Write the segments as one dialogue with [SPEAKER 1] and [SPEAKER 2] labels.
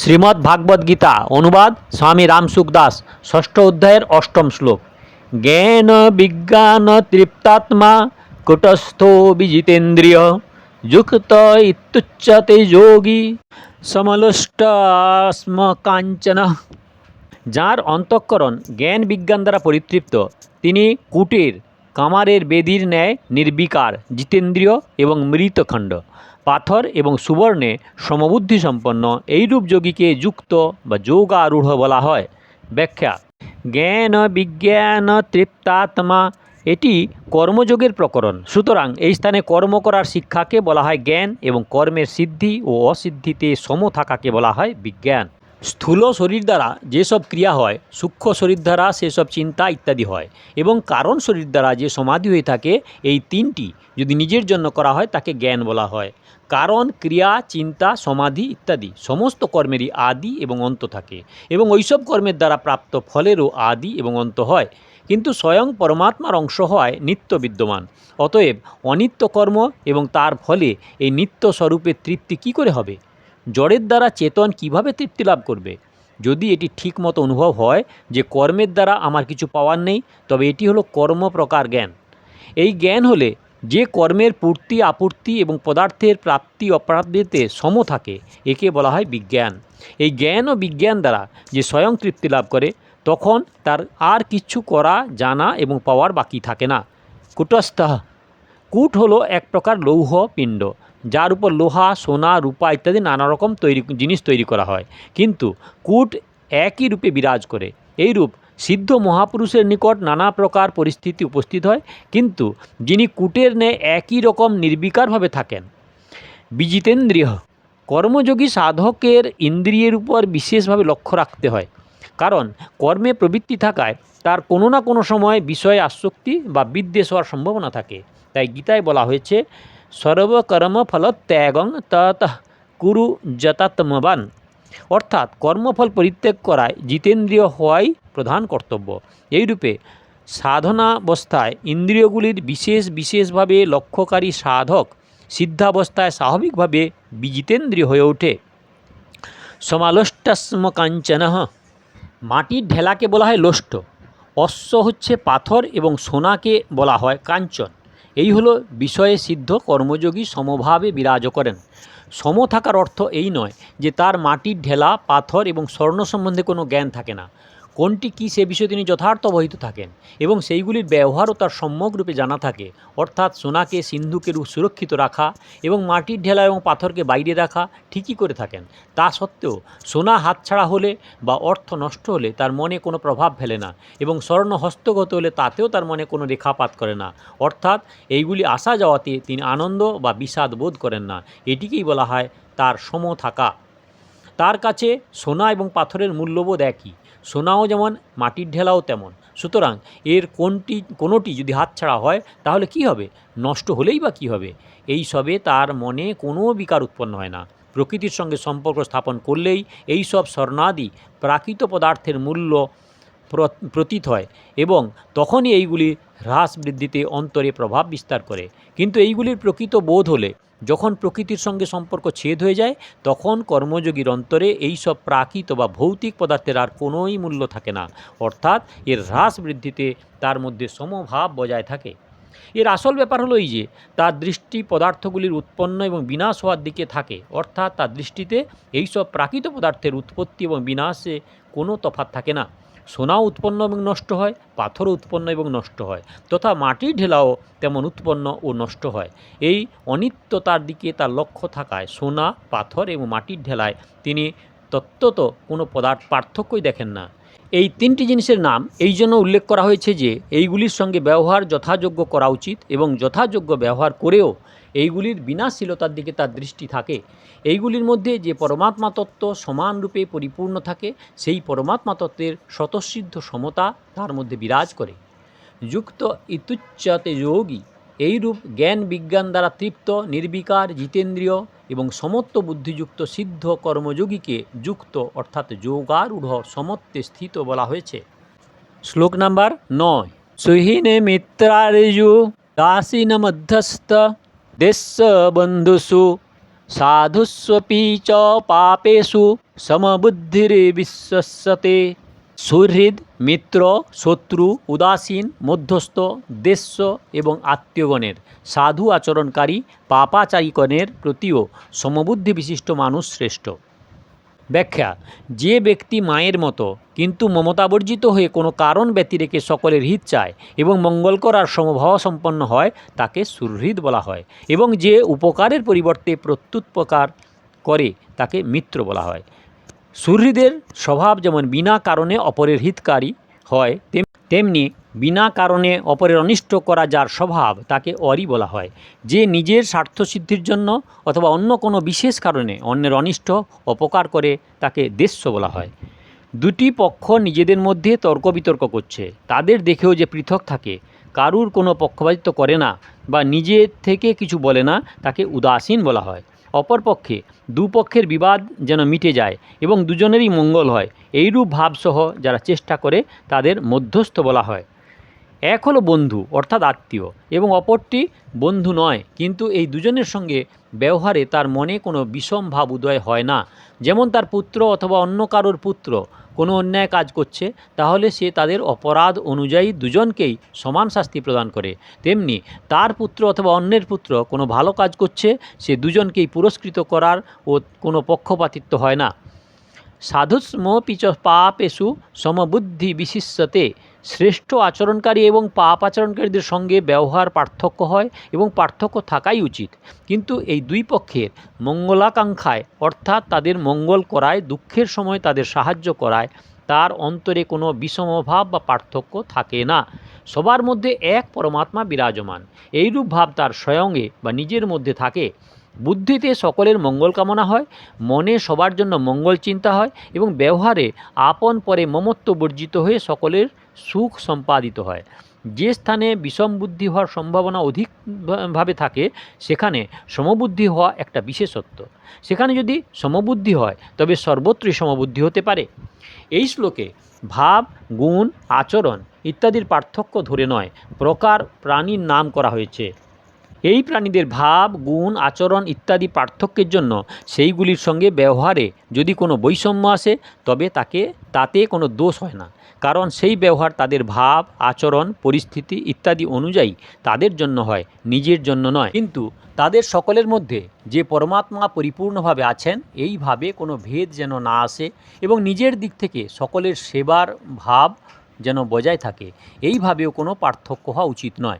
[SPEAKER 1] শ্রীমদ্ ভাগবত গীতা, অনুবাদ স্বামী রামসুখ দাস, ষষ্ঠ অধ্যায়ের অষ্টম শ্লোক। জ্ঞান, বিজ্ঞান, তৃপ্তাত্মা, কুটস্থ বিজিতেন্দ্রিয়, যুক্ত ইত্যুচ্যতে যোগী সমলষ্টাস্ম কাঞ্চন যার অন্তঃকরণ জ্ঞান বিজ্ঞান দ্বারা পরিতৃপ্ত, তিনি কুটির কামারের বেদির ন্যায় নির্বিকার, জিতেন্দ্রিয় এবং মৃতখণ্ড। পাথর এবং সুবর্ণে সমবুদ্ধি সম্পন্ন এইরূপ যোগীকে যুক্ত বা যোগারূঢ় বলা হয়। ব্যাখ্যা, জ্ঞান বিজ্ঞান তৃপ্তাত্মা, এটি কর্মযোগের প্রকরণ। সুতরাং এই স্থানে কর্ম করার শিক্ষাকে বলা হয় জ্ঞান এবং কর্মের সিদ্ধি ও অসিদ্ধিতে সম থাকাকে বলা হয় বিজ্ঞান। স্থূল শরীর দ্বারা যেসব ক্রিয়া হয়, সূক্ষ্ম শরীর দ্বারা সেসব চিন্তা ইত্যাদি হয় এবং কারণ শরীর দ্বারা যে সমাধি হয়ে থাকে, এই তিনটি যদি নিজের জন্য করা হয়, তাকে জ্ঞান বলা হয়। কারণ, ক্রিয়া, চিন্তা, সমাধি ইত্যাদি সমস্ত কর্মেরই আদি এবং অন্ত থাকে এবং ওইসব কর্মের দ্বারা প্রাপ্ত ফলেরও আদি এবং অন্ত হয়। কিন্তু স্বয়ং পরমাত্মার অংশ হয় নিত্য বিদ্যমান। অতএব অনিত্য কর্ম এবং তার ফলে এই নিত্য স্বরূপের তৃপ্তি কী করে হবে? জড়ের দ্বারা চেতন কীভাবে তৃপ্তি লাভ করবে? যদি এটি ঠিক মতো অনুভব হয় যে কর্মের দ্বারা আমার কিছু পাওয়ার নেই, তবে এটি হলো কর্ম প্রকার জ্ঞান। এই জ্ঞান হলে যে কর্মের পূর্তি, আপূর্তি এবং পদার্থের প্রাপ্তি, অপ্রাপ্তিতে সম থাকে, একে বলা হয় বিজ্ঞান। এই জ্ঞান ও বিজ্ঞান দ্বারা যে স্বয়ং তৃপ্তি লাভ করে, তখন তার আর কিছু করা, জানা এবং পাওয়ার বাকি থাকে না। কুটস্থ। কূট হলো এক প্রকার লৌহ, পিণ্ড। যার উপর লোহা, সোনা, রূপা ইত্যাদি নানা রকম তৈরি, জিনিস তৈরি করা হয়। কিন্তু কূট একই রূপে বিরাজ করে। এই রূপ সিদ্ধ মহাপুরুষের নিকট নানা প্রকার পরিস্থিতি উপস্থিত হয়, কিন্তু যিনি কূটের ন্যায় একই রকম নির্বিকারভাবে থাকেন। বিজিতেন্দ্রিয় কর্মযোগী সাধকের ইন্দ্রিয়ের উপর বিশেষভাবে লক্ষ্য রাখতে হয়, কারণ কর্মে প্রবৃত্তি থাকায় তার কোনো না কোনো সময় বিষয়ে আসক্তি বা বিদ্বেষ হওয়ার সম্ভাবনা থাকে। তাই গীতায় বলা হয়েছে সর্বকর্ম ফল ত্যাগং তত কুরু যতাত্মবান। অর্থাৎ কর্মফল পরিত্যাগ করায় জিতেন্দ্রিয় হওয়াই প্রধান কর্তব্য। এইরূপে সাধনাবস্থায় ইন্দ্রিয়গুলির বিশেষ বিশেষভাবে লক্ষ্যকারী সাধক সিদ্ধাবস্থায় স্বাভাবিকভাবে বিজিতেন্দ্রিয় হয়ে ওঠে। সমালোষ্টাস্ম কাঞ্চন মাটির ঢেলাকে বলা হয় লোষ্ট। অশ্ব হচ্ছে পাথর এবং সোনাকে বলা হয় কাঞ্চন। এই হলো বিষয়ে সিদ্ধ কর্মযোগী সমভাবে বিরাজ করেন। সম থাকার অর্থ এই নয় যে তার মাটির ঢেলা, পাথর এবং স্বর্ণ সম্বন্ধে কোনো জ্ঞান থাকে না। কোনটি কী সে বিষয়ে তিনি যথার্থ অবহিত থাকেন এবং সেইগুলির ব্যবহারও তার সম্যকরূপে জানা থাকে, অর্থাৎ সোনাকে, সিন্ধুকে সুরক্ষিত রাখা এবং মাটির ঢেলা এবং পাথরকে বাইরে রাখা ঠিকই করে থাকেন। তা সত্ত্বেও সোনা হাতছাড়া হলে বা অর্থ নষ্ট হলে তার মনে কোনো প্রভাব ফেলে না এবং স্বর্ণ হস্তগত হলে তাতেও তার মনে কোনো রেখাপাত করে না। অর্থাৎ এইগুলি আসা যাওয়াতে তিনি আনন্দ বা বিষাদ বোধ করেন না। এটিকেই বলা হয় তার সম থাকা তার কাছে সোনা এবং পাথরের মূল্যবোধ একই। সোনাও যেমন, মাটির ঢেলাও তেমন। সুতরাং এর কোনটি, কোনোটি যদি হাতছাড়া হয়, তাহলে কি হবে? নষ্ট হলেই বা কী হবে? এই সবে তার মনে কোনো বিকার উৎপন্ন হয় না। প্রকৃতির সঙ্গে সম্পর্ক স্থাপন করলেই এই সব স্বর্ণাদি প্রাকৃত পদার্থের মূল্য প্র- প্রতীত হয় এবং তখনই এইগুলি হ্রাস বৃদ্ধিতে অন্তরে প্রভাব বিস্তার করে। কিন্তু এইগুলির প্রকৃত বোধ হলে যখন প্রকৃতির সঙ্গে সম্পর্ক ছেদ হয়ে যায়, তখন কর্মযোগীর অন্তরে এই সব প্রাকৃত বা ভৌতিক পদার্থের আর কোনোই মূল্য থাকে না। অর্থাৎ এর হ্রাস বৃদ্ধিতে তার মধ্যে সমভাব বজায় থাকে। এর আসল ব্যাপার হলো এই যে, তার দৃষ্টি পদার্থগুলির উৎপন্ন এবং বিনাশ হওয়ার দিকে থাকে। অর্থাৎ তার দৃষ্টিতে এইসব প্রাকৃত পদার্থের উৎপত্তি এবং বিনাশে কোনো তফাৎ থাকে না। সোনাও উৎপন্ন এবং নষ্ট হয়, পাথর উৎপন্ন এবং নষ্ট হয়, তথা মাটির ঢেলাও তেমন উৎপন্ন ও নষ্ট হয়। এই অনিত্যতার দিকে তার লক্ষ্য থাকায় সোনা, পাথর এবং মাটির ঢেলায় তিনি তত্ত্বত কোনো পদার্থ পার্থক্যই দেখেন না। এই তিনটি জিনিসের নাম, এই জন্য উল্লেখ করা হয়েছে যে, এইগুলির সঙ্গে ব্যবহার যথাযোগ্য করা উচিত এবং যথাযোগ্য ব্যবহার করেও এইগুলির বিনাশীলতার দিকে তার দৃষ্টি থাকে। এইগুলির মধ্যে যে পরমাত্মা তত্ত্ব সমানরূপে পরিপূর্ণ থাকে, সেই পরমাত্মা তত্ত্বের স্বতঃসিদ্ধ সমতা তার মধ্যে বিরাজ করে। যুক্ত ইতুচ্যতে যোগী এইরূপ জ্ঞান বিজ্ঞান দ্বারা তৃপ্ত, নির্বিকার, জিতেন্দ্রিয় এবং সমত্ব বুদ্ধিযুক্ত সিদ্ধ কর্মযোগীকে যুক্ত অর্থাৎ যোগারূঢ় সমত্বে স্থিত বলা হয়েছে। শ্লোক নাম্বার নয়। সুহীনে মিত্রারেজু দাসীন মধ্যস্থ দেশ বন্ধুষু, সাধুস্বপি চ পাপেষু সমবুদ্ধির্বিশ্বস্যতে সুহৃদ, মিত্র, শত্রু, উদাসীন, মধ্যস্থ দেশ্য এবং আত্মীয়গণের, সাধু আচরণকারী, পাপাচারীগণের প্রতিও সমবুদ্ধি বিশিষ্ট মানুষ শ্রেষ্ঠ। ব্যাখ্যা, যে ব্যক্তি মায়ের মতো, কিন্তু মমতাবর্জিত হয়ে কোনো কারণ ব্যতি রেখে সকলের হিত চায় এবং মঙ্গলকর আর সমভাব সম্পন্ন হয়, তাকে সুহৃদ বলা হয় এবং যে উপকারের পরিবর্তে প্রত্যুৎপকার করে, তাকে মিত্র বলা হয়। সুহৃদের স্বভাব যেমন বিনা কারণে অপরের হিতকারী হয়, তেম- তেমনি বিনা কারণে অপরের অনিষ্ট করা যার স্বভাব, তাকে অরি বলা হয়। যে নিজের স্বার্থসিদ্ধির জন্য অথবা অন্য কোনো বিশেষ কারণে অন্যের অনিষ্ট, অপকার করে, তাকে দেশ্য বলা হয়। দুটি পক্ষ নিজেদের মধ্যে তর্ক বিতর্ক করছে। তাদের দেখেও যে পৃথক থাকে, কারুর কোনো পক্ষপাতিত্ব করে না বা নিজে থেকে কিছু বলে না, তাকে উদাসীন বলা হয়। অপরপক্ষে দুপক্ষের বিবাদ যেন মিটে যায় এবং দুজনেরই মঙ্গল হয়, এইরূপ ভাবসহ যারা চেষ্টা করে, তাদের মধ্যস্থ বলা হয়। এক হলো বন্ধু, অর্থাৎ আত্মীয়, এবং অপরটি বন্ধু নয়। কিন্তু এই দুজনের সঙ্গে ব্যবহারে তার মনে কোনো বিষম ভাব উদয় হয় না। যেমন তার পুত্র অথবা অন্য কারোর পুত্র কোনো অন্যায় কাজ করছে, তাহলে সে তাদের অপরাধ অনুযায়ী দুজনকেই সমান শাস্তি প্রদান করে। তেমনি তার পুত্র অথবা অন্যের পুত্র কোনো ভালো কাজ করছে, সে দুজনকেই পুরস্কৃত করার ও কোনো পক্ষপাতিত্ব হয় না। সাধুস্মপি চ পাপেষু সমবুদ্ধি বিশিষ্যতে শ্রেষ্ঠ আচরণকারী এবং পাপ আচরণকারীদের সঙ্গে ব্যবহার পার্থক্য হয় এবং পার্থক্য থাকাই উচিত। কিন্তু এই দুই পক্ষের মঙ্গলাকাঙ্ক্ষায়, অর্থাৎ তাদের মঙ্গল করায়, দুঃখের সময় তাদের সাহায্য করায়, তার অন্তরে কোনো বিষমভাব বা পার্থক্য থাকে না। সবার মধ্যে এক পরমাত্মা বিরাজমান। এইরূপ ভাব তার স্বয়ংয়ে বা নিজের মধ্যে থাকে। বুদ্ধিতে সকলের মঙ্গল কামনা হয়, মনে সবার জন্য মঙ্গল চিন্তা হয় এবং ব্যবহারে আপন পরে মমত্ব বর্জিত হয়ে সকলের সুখ সম্পাদিত হয়। যে স্থানে বিষম বুদ্ধি হওয়ার সম্ভাবনা অধিকভাবে থাকে, সেখানে সমবুদ্ধি হওয়া একটা বিশেষত্ব। সেখানে যদি সমবুদ্ধি হয়, তবে সর্বত্রই সমবুদ্ধি হতে পারে। এই শ্লোকে ভাব, গুণ, আচরণ ইত্যাদির পার্থক্য ধরে নয়, প্রকার প্রাণীর নাম করা হয়েছে। এই প্রাণীদের ভাব, গুণ, আচরণ ইত্যাদি পার্থক্যের জন্য সেইগুলির সঙ্গে ব্যবহারে যদি কোনো বৈষম্য আসে, তবে তাকে, তাতে কোনো দোষ হয় না। কারণ সেই ব্যবহার তাদের ভাব, আচরণ, পরিস্থিতি ইত্যাদি অনুযায়ী তাদের জন্য হয়, নিজের জন্য নয়। কিন্তু তাদের সকলের মধ্যে যে পরমাত্মা পরিপূর্ণভাবে আছেন এইভাবে কোনো ভেদ যেন না আসে এবং নিজের দিক থেকে সকলের সেবার ভাব যেন বজায় থাকে এইভাবেও কোনো পার্থক্য হওয়া উচিত নয়।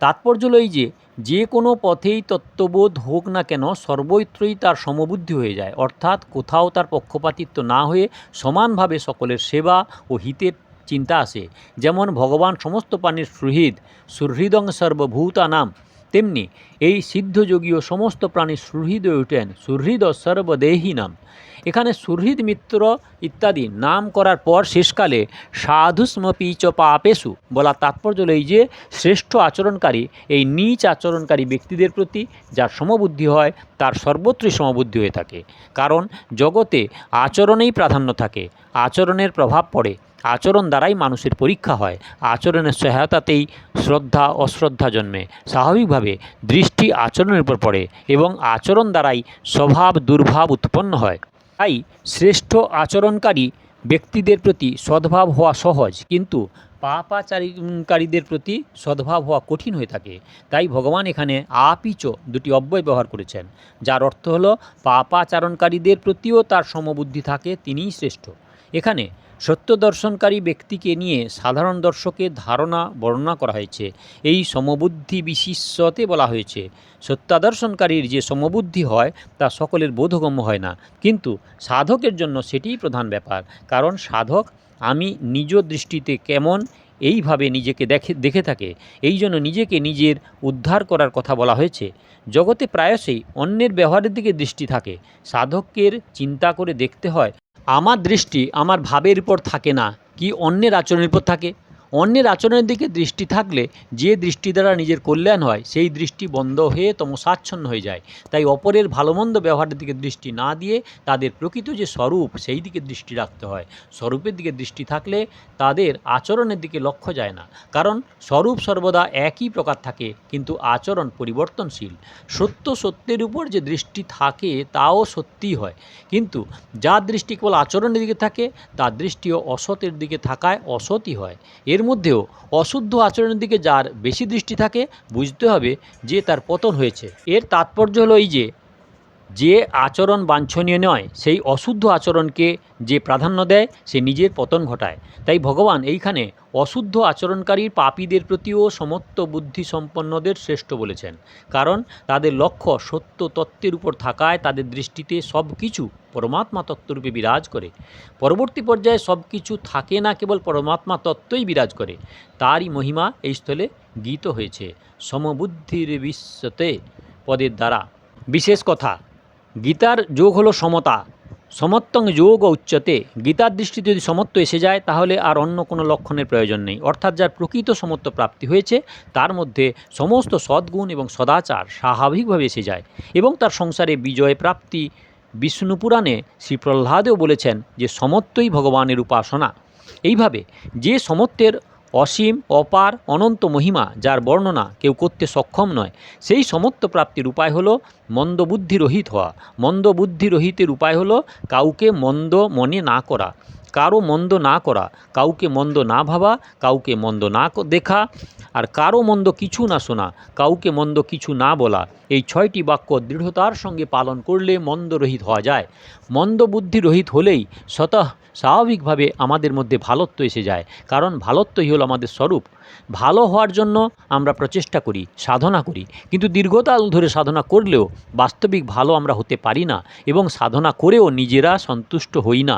[SPEAKER 1] তাৎপর্য হলো এই যে যে কোনো পথেই তত্ত্ববোধ হোক না কেন সর্বত্রই তার সমবুদ্ধি হয়ে যায়। অর্থাৎ কোথাও তার পক্ষপাতিত্ব না হয়ে সমানভাবে সকলের সেবা ও হিতের চিন্তা আসে। যেমন ভগবান সমস্ত প্রাণীর সুহৃদ, সুহৃদং সর্বভূতানাম, তেমনি এই সিদ্ধযোগীয় সমস্ত প্রাণী সুহৃদ ওঠেন সুহৃদ সর্বদেহী নাম এখানে সুহৃদ মিত্র ইত্যাদি নাম করার পর শেষকালে সাধুস্মপি চ পাপেশু বলা তাৎপর্য এই যে শ্রেষ্ঠ আচরণকারী এই নীচ আচরণকারী ব্যক্তিদের প্রতি যার সমবুদ্ধি হয়, তার সর্বত্রই সমবুদ্ধি হয়ে থাকে। কারণ জগতে আচরণেই প্রাধান্য থাকে, আচরণের প্রভাব পড়ে, আচরণ দ্বারাই মানুষের পরীক্ষা হয়, আচরণের সহায়তাতেই শ্রদ্ধা, অশ্রদ্ধা জন্মে, স্বাভাবিকভাবে দৃষ্টি আচরণের উপর পড়ে এবং আচরণ দ্বারাই স্বভাব দুর্ভাব উৎপন্ন হয়। তাই শ্রেষ্ঠ আচরণকারী ব্যক্তিদের প্রতি সদ্ভাব হওয়া সহজ, কিন্তু পাপাচারীকারীদের প্রতি সদ্ভাব হওয়া কঠিন হয়ে থাকে। তাই ভগবান এখানে আপিচ দুটি অব্যয় ব্যবহার করেছেন, যার অর্থ হলো পাপাচারণকারীদের প্রতিও তার সমবুদ্ধি থাকে, তিনিই শ্রেষ্ঠ। এখানে সত্য দর্শনকারী ব্যক্তিকে নিয়ে সাধারণ দর্শকের ধারণা, বর্ণনা করা হয়েছে। এই সমবুদ্ধি বিশিষ্যতে বলা হয়েছে, সত্যাদর্শনকারীর যে সমবুদ্ধি হয়, তা সকলের বোধগম্য হয় না। কিন্তু সাধকের জন্য সেটিই প্রধান ব্যাপার। কারণ সাধক, আমি নিজ দৃষ্টিতে কেমন, এইভাবে নিজেকে দেখে দেখে থাকে। এই জন্য নিজেকে নিজের উদ্ধার করার কথা বলা হয়েছে। জগতে প্রায়শই অন্যের ব্যবহারের দিকে দৃষ্টি থাকে। সাধকের চিন্তা করে দেখতে হয়। আমার দৃষ্টি আমার ভাবের উপর থাকে না কি অন্যের আচরণের উপর থাকে? অন্যের আচরণের দিকে দৃষ্টি থাকলে যে দৃষ্টি দ্বারা নিজের কল্যাণ হয়, সেই দৃষ্টি বন্ধ হয়ে তমসাচ্ছন্ন হয়ে যায়। তাই অপরের ভালো মন্দ ব্যবহারের দিকে দৃষ্টি না দিয়ে তাদের প্রকৃত যে স্বরূপ, সেই দিকে দৃষ্টি রাখতে হয়। স্বরূপের দিকে দৃষ্টি থাকলে তাদের আচরণের দিকে লক্ষ্য যায় না। কারণ স্বরূপ সর্বদা একই প্রকার থাকে, কিন্তু আচরণ পরিবর্তনশীল। সত্য সত্যের উপর যে দৃষ্টি থাকে, তাও সত্যিই হয়। কিন্তু যার দৃষ্টি কেবল আচরণের দিকে থাকে, তার দৃষ্টিও অসতের দিকে থাকায় অসতই হয়। মধ্যেও অশুদ্ধ আচরণের দিকে যার বেশি দৃষ্টি থাকে, বুঝতে হবে যে তার পতন হয়েছে। এর তাৎপর্য হলো এই যে যে আচরণ বাঞ্ছনীয় নয়, সেই অশুদ্ধ আচরণকে যে প্রাধান্য দেয়, সে নিজের পতন ঘটায়। তাই ভগবান এইখানে অশুদ্ধ আচরণকারীর পাপীদের প্রতিও সমত্ব বুদ্ধি সম্পন্নদের শ্রেষ্ঠ বলেছেন। কারণ তাদের লক্ষ্য সত্য তত্ত্বের উপর থাকায় তাদের দৃষ্টিতে সব কিছু পরমাত্মা তত্ত্বরূপে বিরাজ করে। পরবর্তী পর্যায়ে সব কিছু থাকে না কেবল পরমাত্মা তত্ত্বই বিরাজ করে। তারই মহিমা এই স্থলে গীত হয়েছে। সমবুদ্ধির বিশ্বতে পদের দ্বারা। বিশেষ কথা গীতার যোগ হলো সমতা। সমত্বং যোগ উচ্চতে গীতার দৃষ্টিতে যদি সমত্ব এসে যায়, তাহলে আর অন্য কোনো লক্ষণের প্রয়োজন নেই। অর্থাৎ যার প্রকৃত সমত্ব প্রাপ্তি হয়েছে, তার মধ্যে সমস্ত সদ্গুণ এবং সদাচার স্বাভাবিকভাবে এসে যায় এবং তার সংসারে বিজয় প্রাপ্তি। বিষ্ণু পুরাণে শ্রী প্রহ্লাদেও বলেছেন যে, সমত্বই ভগবানের উপাসনা। এইভাবে যে সমত্বের অসীম, অপার, অনন্ত মহিমা যার বর্ণনা কেউ করতে সক্ষম নয়। সেই সমত্ব প্রাপ্তির উপায় হলো মন্দবুদ্ধিরহিত হওয়া। মন্দবুদ্ধিরহিতের উপায় হলো কাউকে মন্দ মনে না করা। কারও মন্দ না করা, কাউকে মন্দ না ভাবা, কাউকে মন্দ না দেখা, আর কারও মন্দ কিছু না শোনা, কাউকে মন্দ কিছু না বলা। এই ছয়টি বাক্য দৃঢ়তার সঙ্গে পালন করলে মন্দরহিত হওয়া যায়। মন্দ বুদ্ধি রহিত হলেই স্বতঃ স্বাভাবিকভাবে আমাদের মধ্যে ভালত্ব এসে যায়, কারণ ভালত্বই হলো আমাদের স্বরূপ। ভালো হওয়ার জন্য আমরা প্রচেষ্টা করি, সাধনা করি, কিন্তু দীর্ঘকাল ধরে সাধনা করলেও বাস্তবিক ভালো আমরা হতে পারি না এবং সাধনা করেও নিজেরা সন্তুষ্ট হই না।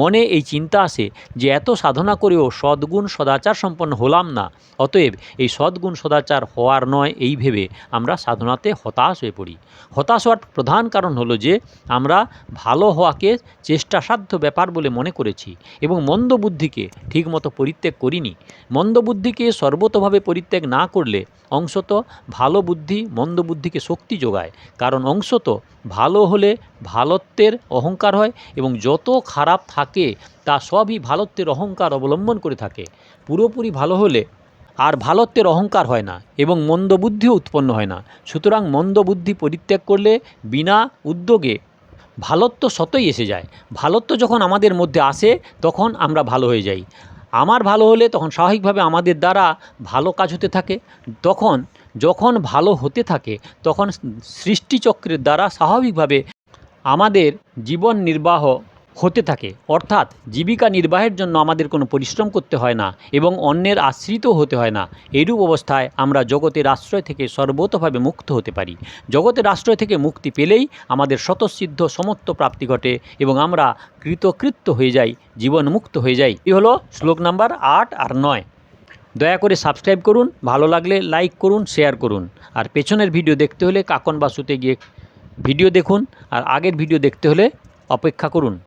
[SPEAKER 1] মনে এই চিন্তা আসে যে এত সাধনা করেও সদ্গুণ সদাচার সম্পন্ন হলাম না। অতএব এই সদ্গুণ সদাচার হওয়ার নয় এই ভেবে আমরা সাধনাতে হতাশ হয়ে পড়ি। হতাশ হওয়ার প্রধান কারণ হলো যে আমরা ভালো হওয়াকে চেষ্টাসাধ্য ব্যাপার বলে মনে করেছি এবং মন্দ বুদ্ধিকে ঠিকমতো পরিত্যাগ করিনি। মন্দ বুদ্ধিকে সর্বতভাবে পরিত্যাগ না করলে অংশত ভালো বুদ্ধি মন্দ বুদ্ধিকে শক্তি যোগায়। কারণ অংশত ভালো হলে ভালত্বের অহংকার হয় এবং যত খারাপ থাকে তা সবই ভালত্বের অহংকার অবলম্বন করে থাকে। পুরোপুরি ভালো হলে আর ভালত্বের অহংকার হয় না এবং মন্দ বুদ্ধিও উৎপন্ন হয় না। সুতরাং মন্দ বুদ্ধি পরিত্যাগ করলে বিনা উদ্যোগে ভালত্ব সতই এসে যায়। ভালত্ব যখন আমাদের মধ্যে আসে, তখন আমরা ভালো হয়ে যাই। আমার ভালো হলে তখন স্বাভাবিকভাবে আমাদের দ্বারা ভালো কাজ হতে থাকে। তখন যখন ভালো হতে থাকে, তখন সৃষ্টিচক্রের দ্বারা স্বাভাবিকভাবে আমাদের জীবন নির্বাহ হতে থাকে। অর্থাৎ জীবিকা নির্বাহের জন্য আমাদের কোনো পরিশ্রম করতে হয় না এবং অন্যের আশ্রিত হতে হয় না। এরূপ অবস্থায় আমরা জগতের আশ্রয় থেকে সর্বতভাবে মুক্ত হতে পারি। জগতের আশ্রয় থেকে মুক্তি পেলেই আমাদের স্বতঃসিদ্ধ সমত্ব প্রাপ্তি ঘটে এবং আমরা কৃতকৃত্য হয়ে যাই, জীবনমুক্ত হয়ে যাই। এই হলো শ্লোক নাম্বার আট আর নয়। দয়া করে সাবস্ক্রাইব করুন, ভালো লাগলে লাইক করুন, শেয়ার করুন। আর পেছনের ভিডিও দেখতে হলে কাকন বাসুতে গিয়ে ভিডিও দেখুন, আর আগের ভিডিও দেখতে হলে অপেক্ষা করুন।